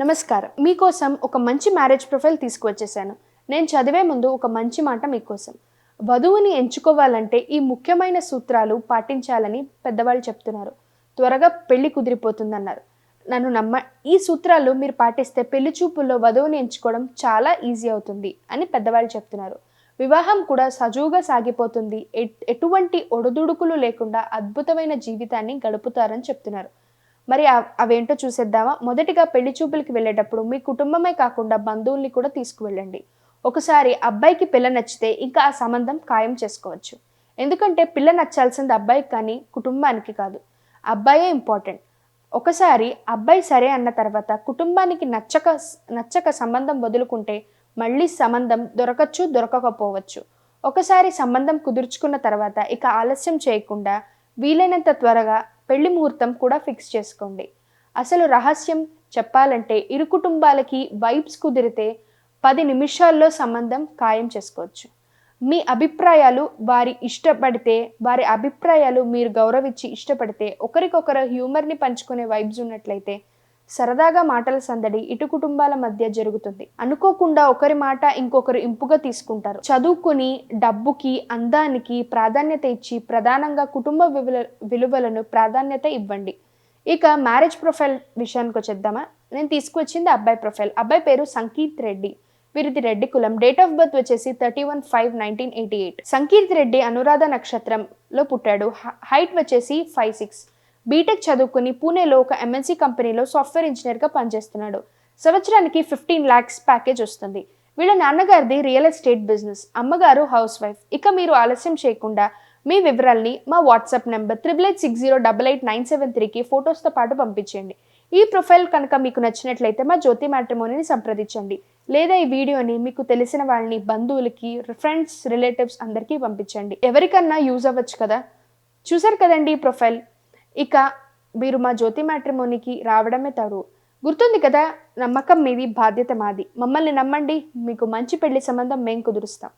నమస్కారం. మీకోసం ఒక మంచి మ్యారేజ్ ప్రొఫైల్ తీసుకువచ్చేసాను నేను చదివే ముందు ఒక మంచి మాట మీకోసం. వధువుని ఎంచుకోవాలంటే ఈ ముఖ్యమైన సూత్రాలు పాటించాలని పెద్దవాళ్ళు చెప్తున్నారు. త్వరగా పెళ్ళి కుదిరిపోతుందన్నారు. నన్ను నమ్మ ఈ సూత్రాలు మీరు పాటిస్తే పెళ్ళి చూపుల్లో వధువుని ఎంచుకోవడం చాలా ఈజీ అవుతుంది అని పెద్దవాళ్ళు చెప్తున్నారు. వివాహం కూడా సజువుగా సాగిపోతుంది. ఎట్- ఎటువంటి ఒడదుడుకులు లేకుండా అద్భుతమైన జీవితాన్ని గడుపుతారని చెప్తున్నారు. మరి అవేంటో చూసేద్దామా? మొదటిగా పెళ్ళి చూపులకి వెళ్ళేటప్పుడు మీ కుటుంబమే కాకుండా బంధువుల్ని కూడా తీసుకువెళ్ళండి. ఒకసారి అబ్బాయికి పిల్ల నచ్చితే ఇంకా ఆ సంబంధం ఖాయం చేసుకోవచ్చు. ఎందుకంటే పిల్ల నచ్చాల్సింది అబ్బాయికి కానీ కుటుంబానికి కాదు. అబ్బాయే ఇంపార్టెంట్. ఒకసారి అబ్బాయి సరే అన్న తర్వాత కుటుంబానికి నచ్చక నచ్చక సంబంధం వదులుకుంటే మళ్ళీ సంబంధం దొరకచ్చు దొరకకపోవచ్చు. ఒకసారి సంబంధం కుదుర్చుకున్న తర్వాత ఇక ఆలస్యం చేయకుండా వీలైనంత త్వరగా పెళ్ళి ముహూర్తం కూడా ఫిక్స్ చేసుకోండి. అసలు రహస్యం చెప్పాలంటే ఇరు కుటుంబాలకి వైబ్స్ కుదిరితే పది నిమిషాల్లో సంబంధం ఖాయం చేసుకోవచ్చు. మీ అభిప్రాయాలు వారి ఇష్టపడితే వారి అభిప్రాయాలు మీరు గౌరవించి ఇష్టపడితే ఒకరికొకరు హ్యూమర్ని పంచుకునే వైబ్స్ ఉన్నట్లయితే సరదాగా మాటల సందడి ఇటు కుటుంబాల మధ్య జరుగుతుంది. అనుకోకుండా ఒకరి మాట ఇంకొకరు ఇంపుగా తీసుకుంటారు. చదువుకుని డబ్బుకి అందానికి ప్రాధాన్యత ఇచ్చి ప్రధానంగా కుటుంబ విలువ విలువలను ప్రాధాన్యత ఇవ్వండి. ఇక మ్యారేజ్ ప్రొఫైల్ విషయానికి వచ్చేద్దామా నేను తీసుకొచ్చింది అబ్బాయి ప్రొఫైల్. అబ్బాయి పేరు సంకీత్ రెడ్డి. వీరిది రెడ్డి కులం. డేట్ ఆఫ్ బర్త్ వచ్చేసి thirty one five nineteen eighty eight Sankeerth Reddy Anuradha నక్షత్రంలో పుట్టాడు. హైట్ వచ్చేసి ఫైవ్ సిక్స్ బీటెక్ చదువుకుని పూణేలో ఒక ఎంఎన్సీ కంపెనీలో సాఫ్ట్వేర్ ఇంజనీర్గా పనిచేస్తున్నాడు. సంవత్సరానికి ఫిఫ్టీన్ ల్యాక్స్ ప్యాకేజ్ వస్తుంది. వీళ్ళ నాన్నగారిది రియల్ ఎస్టేట్ బిజినెస్. అమ్మగారు హౌస్ వైఫ్. ఇక మీరు ఆలస్యం చేయకుండా మీ వివరాల్ని మా WhatsApp number triple eight six zero double eight nine seven త్రీకి ఫొటోస్తో పాటు పంపించండి ఈ ప్రొఫైల్ కనుక మీకు నచ్చినట్లయితే మా జ్యోతి మ్యాట్రిమోనీని సంప్రదించండి. లేదా ఈ వీడియోని మీకు తెలిసిన వాళ్ళని బంధువులకి ఫ్రెండ్స్ రిలేటివ్స్ అందరికీ పంపించండి. ఎవరికన్నా యూజ్ అవ్వచ్చు కదా? చూసారు కదండి ఈ ప్రొఫైల్? ఇక మీరు మా జ్యోతి మ్యాట్రిమోనికి రావడమే తడు గుర్తుంది కదా నమ్మకం మీది బాధ్యత మాది. మమ్మల్ని నమ్మండి మీకు మంచి పెళ్ళి సంబంధం మేం కుదురుస్తాం.